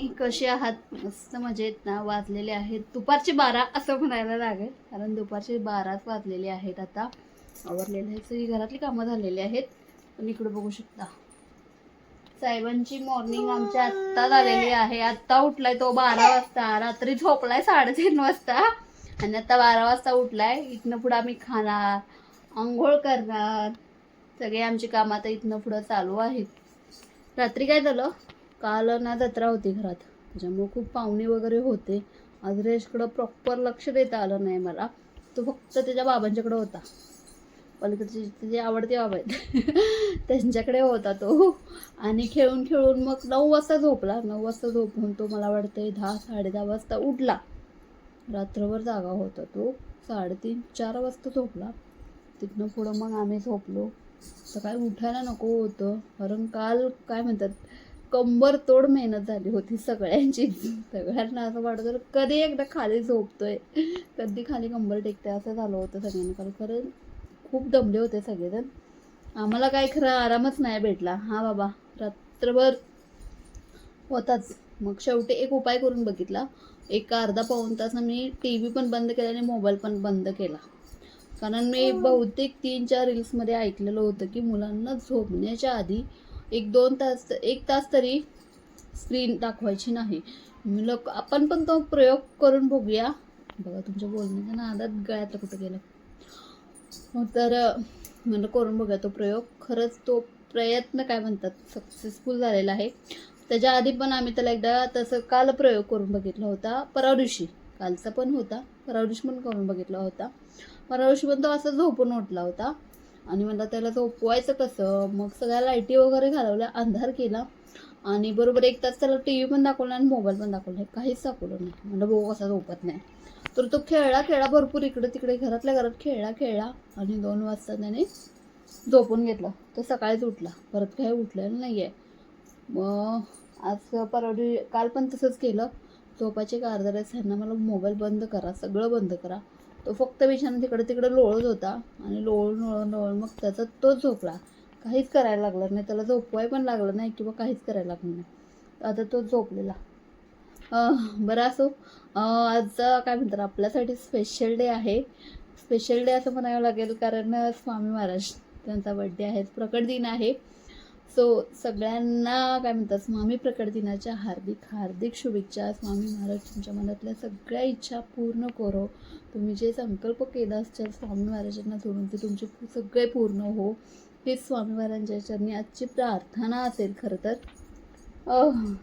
कसे आहात? मस्त मजेत ना? वाजलेले आहेत. दुपारचे बारा असं म्हणायला लागेल. कारण दुपारचे बाराच वाजलेले आहेत आता. आवरलेले आहेत. सगळी घरातली कामं झालेली आहेत. पण इकडे बघू शकता. साहेबांची मॉर्निंग आमच्या आत्ता झालेली आहे. आत्ता उठलाय तो बारा वाजता. रात्री झोपलाय साडेतीन वाजता. आणि आता बारा वाजता उठलाय. इथनं पुढं आम्ही खाणार आंघोळ करणार. सगळे आमची कामं आता इथनं पुढं चालू आहेत. रात्री काय झालं? काल ना जत्रा होती घरात. त्याच्यामुळे खूप पाहुणे वगैरे होते. अधरेशकडं प्रॉपर लक्ष देता आलं नाही मला. तो फक्त त्याच्या बाबांच्याकडे होता. पलीकडचे त्याचे आवडते बाबा आहेत त्यांच्याकडे होता तो. आणि खेळून खेळून मग नऊ वाजता झोपला. नऊ वाजता झोपून तो मला वाटतं दहा साडेदहा वाजता उठला. रात्रभर जागा होता तो. साडेतीन चार वाजता झोपला. तिथनं पुढं मग आम्ही झोपलो. सकाळी उठायला नको होतं. कारण काल काय म्हणतात कंबर तोड मेहनत झाली होती सगळ्यांची. सगळ्यांना असं वाटत होतं कधी एकदा खाली झोपतोय कधी खाली कंबर टेकते असं झालं होतं सगळ्यांना. कारण खरं खूप दमले होते सगळेजण. आम्हाला काय खरं आरामच नाही भेटला. हा बाबा रात्रभर होताच. मग शेवटी एक उपाय करून बघितला. एक अर्धा पाऊण तास मी टी व्ही पण बंद केला आणि मोबाईल पण बंद केला. कारण मी बहुतेक तीन चार रील्समध्ये ऐकलेलं होतं की मुलांना झोपण्याच्या आधी एक दोन तास एक तास तरी स्क्रीन दाखवायची नाही. लोक आपण पण तो प्रयोग करून बघूया. बघा तुमच्या बोलण्याच्या नादात गळ्यातलं कुठं गेलं. मग तर अं, म्हणलं करून बघूया तो प्रयोग. खरंच तो प्रयत्न काय म्हणतात सक्सेसफुल झालेला आहे. त्याच्या आधी पण आम्ही त्याला एकदा तसं काल प्रयोग करून बघितला होता. परवा दिवशी कालचा पण होता. परवा दिवशी पण करून बघितला होता. परवा दिवशी पण तो असा झोपून उठला होता. आणि मला त्याला झोपवायचं कसं? मग सगळ्या लाईटी वगैरे घालवल्या अंधार केला. आणि बरोबर एक तास त्याला टी व्ही पण दाखवला आणि मोबाईल पण दाखवला. काहीच दाखवलं नाही. म्हणलं भाऊ कसा झोपत नाही. तर तो खेळला खेळा भरपूर इकडे तिकडे घरातल्या घरात खेळला खेळला. आणि दोन वाजता त्याने झोपून घेतला. तर सकाळीच उठला. परत काही उठलेलं नाही आहे मग आज परवडी काल पण तसंच केलं. झोपाचे कारदार अर्धा ह्यांना मला मोबाईल बंद करा. सगळं बंद करा. तो फक्त बिछाना तिकडे तिकडे लोळत होता आणि लोळून लोळून लोळून मग त्याचा तो झोपला. काहीच करायला लागलं नाही. त्याला झोपवाय पण लागलं नाही किंवा काहीच करायला लागलं नाही. आता तो झोपलेला. बरं असो. आजचा काय म्हणतात आपल्यासाठी स्पेशल डे आहे. स्पेशल डे असं म्हणावं लागेल कारण स्वामी महाराज त्यांचा बड्डे आहे. प्रकट दिन आहे. सो सगळ्यांना काय म्हणतात स्वामी प्रकट दिनाच्या हार्दिक हार्दिक शुभेच्छा. स्वामी महाराज तुमच्या मनातल्या सगळ्या इच्छा पूर्ण करो. तुम्ही जे संकल्प केला असाल स्वामी महाराजांना सोडून ते तुमचे सगळे पूर्ण हो. हीच स्वामी महाराजांच्या चरणी आजची प्रार्थना असेल खरं तर. अह,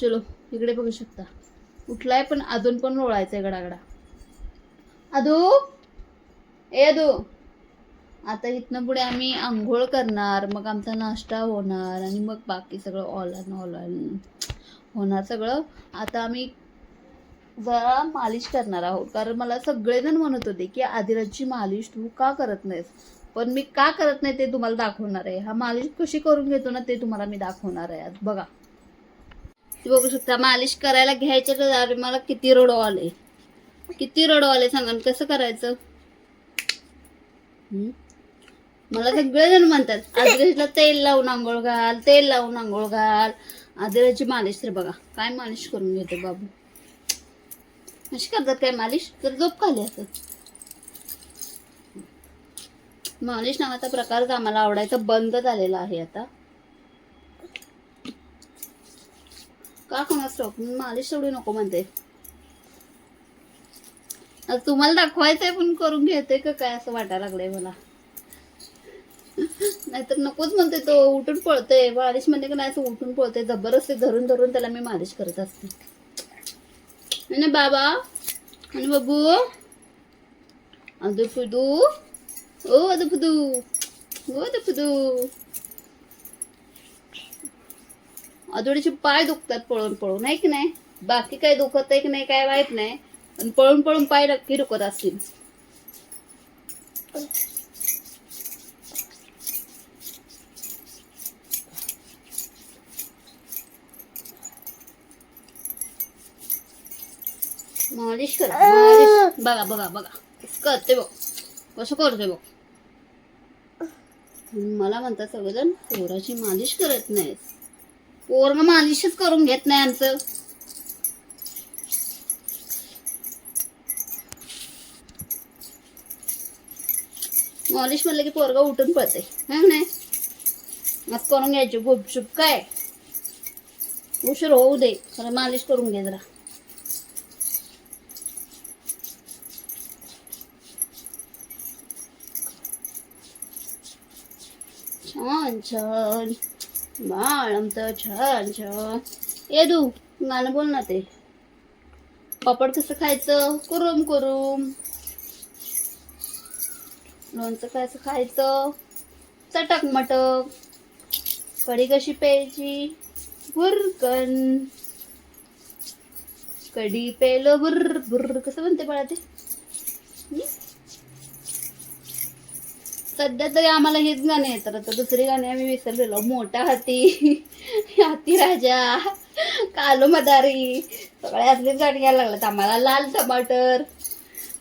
चलो इकडे बघू शकता. उठलाय पण अजून पण लोळायचंय गडागडा. अदू ए अदू आता इथनं पुढे आम्ही आंघोळ करणार मग आमचा नाश्ता होणार आणि मग बाकी सगळं ऑल ऑन ऑल ऑन होणार सगळं. आता आम्ही जरा मालिश करणार आहोत कारण मला सगळेजण म्हणत होते की आदिराजची मालिश तू का करत नाहीस? पण मी का करत नाही ते तुम्हाला दाखवणार आहे. हा मालिश कशी करून घेतो ना ते तुम्हाला मी दाखवणार आहे आज. बघा. तू बघू शकता मालिश करायला घ्यायच्या तर मला किती रडो आले. किती रडो आले सांगा कसं करायचं? हम्म? मला सगळेजण म्हणतात आदिराजला तेल लावून आंघोळ घाल तेल लावून आंघोळ घाल. आदिराजची मालिश तर बघा काय मालिश करून घेते बाबू. अशी करतात काय मालिश? तर झोप खाली असत मालिश नावाचा प्रकार आम्हाला आवडायचा बंद झालेला आहे आता. का कोणाच मी मालिश एवढी नको म्हणते. तुम्हाला दाखवायचंय पण करून घेते का काय असं वाटायला लागलंय मला? नाहीतर नकोच म्हणते तो उठून पळतोय. मालिश म्हणते का नाही असं उठून पळतोय. जबरदस्ती धरून धरून त्याला मी मालिश करत असते. ना बाबा आणि बाबू. अदू फुदू ओ अदू फुदू ओ अदू फुदू अदोडीचे पाय दुखतात पळून पळून. आहे की नाही? बाकी काही दुखत आहे की नाही काय वाईट नाही. पण पळून पळून पाय नक्की दुखत असतील. मालिश कर मालिश बघा बघा बघा. करते बघ. कसं करते बघ. मला म्हणतात सगळेजण पोराची मालिश करत नाहीस. पोरग मालिशच करून घेत नाही आमचं. मालिश म्हणलं की पोरगा उठून पळते. हा नाही? मग करून घ्यायचे. गुपचूप काय? उशीर होऊ दे. खरं मालिश करून घे जरा. छान छान. बाळम तर छान छान. ये दू गाणं बोल ना ते. पापड कसं खायचं? कुरुम कुरुम. लोणचं कसं खायचं? चटक मटक. कढी कशी प्यायची? बुरकन. कढी पेलं बुर बुर. कसं म्हणते बाळा ते? सध्या तरी आम्हाला हेच गाणे येतात आता दुसरी गाणी आम्ही विसरलेलो. मोठा हाती हाती राजा कालो मदारी सगळे असलीच गाणी घ्यायला लागलात आम्हाला लाल टमाटर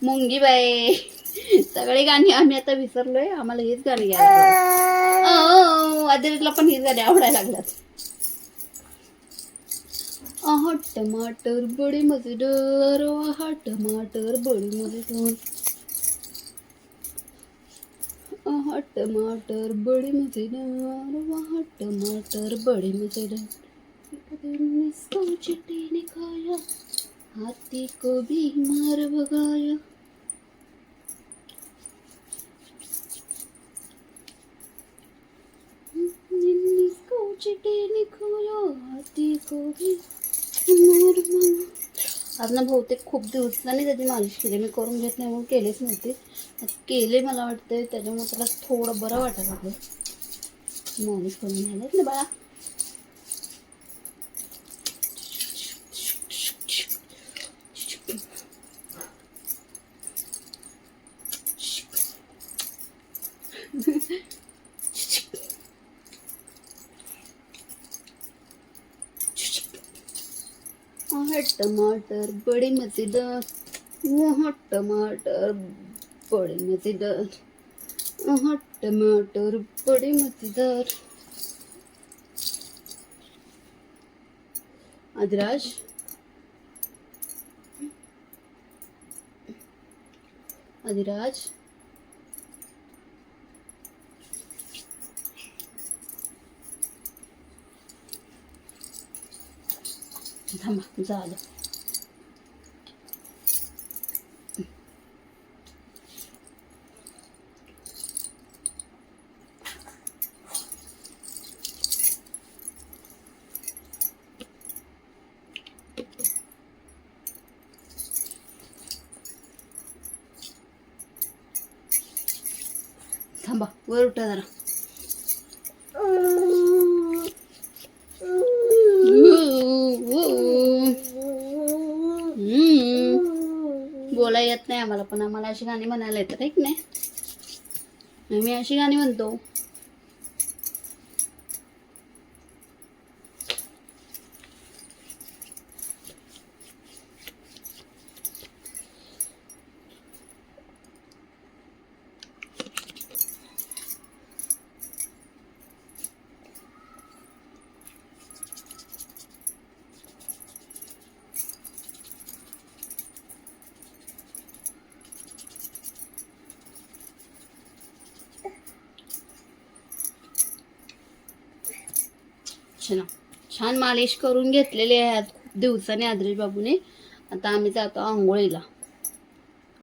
मुंगीबाई सगळी गाणी आम्ही आता विसरलोय. आम्हाला हेच गाणी घ्यायला आदिरला पण हीच गाणी आवडायला लागल्यात. आहा टमाटर बडी मजेदार. आहा टमाटर बडी मजेदार. आहा टमाटर बड़े मज़ेदार वहाँ टमाटर बड़े मज़ेदार एक दिन इसको चिट्टी ने खाया, हाथी को भी मार भगाया। हाथी को भी मार भगाया। आज ना बहुतेक खूप दिवसांनी त्याची मालिश केली. मी करून घेत नाही म्हणून केलेच नव्हती. केले मला वाटते त्याच्यामुळे त्याला थोडं बरं वाटायला लागलं मालिश करून घ्यायला ना बाळा वहाँ टमाटर बड़े मज़ेदार वहाँ टमाटर बड़े मज़ेदार वहाँ टमाटर बड़े मज़ेदार अदराज अदराज Tamam güzeldi. Tamam, buyur utadırım. आम्हाला पण. आम्हाला अशी गाणी म्हणायला येतात एक नाही? मी अशी गाणी म्हणतो. छान छान मालिश करून घेतलेली आहे खूप दिवसाने आदरेश बाबूने आता आम्ही जातो आंघोळीला.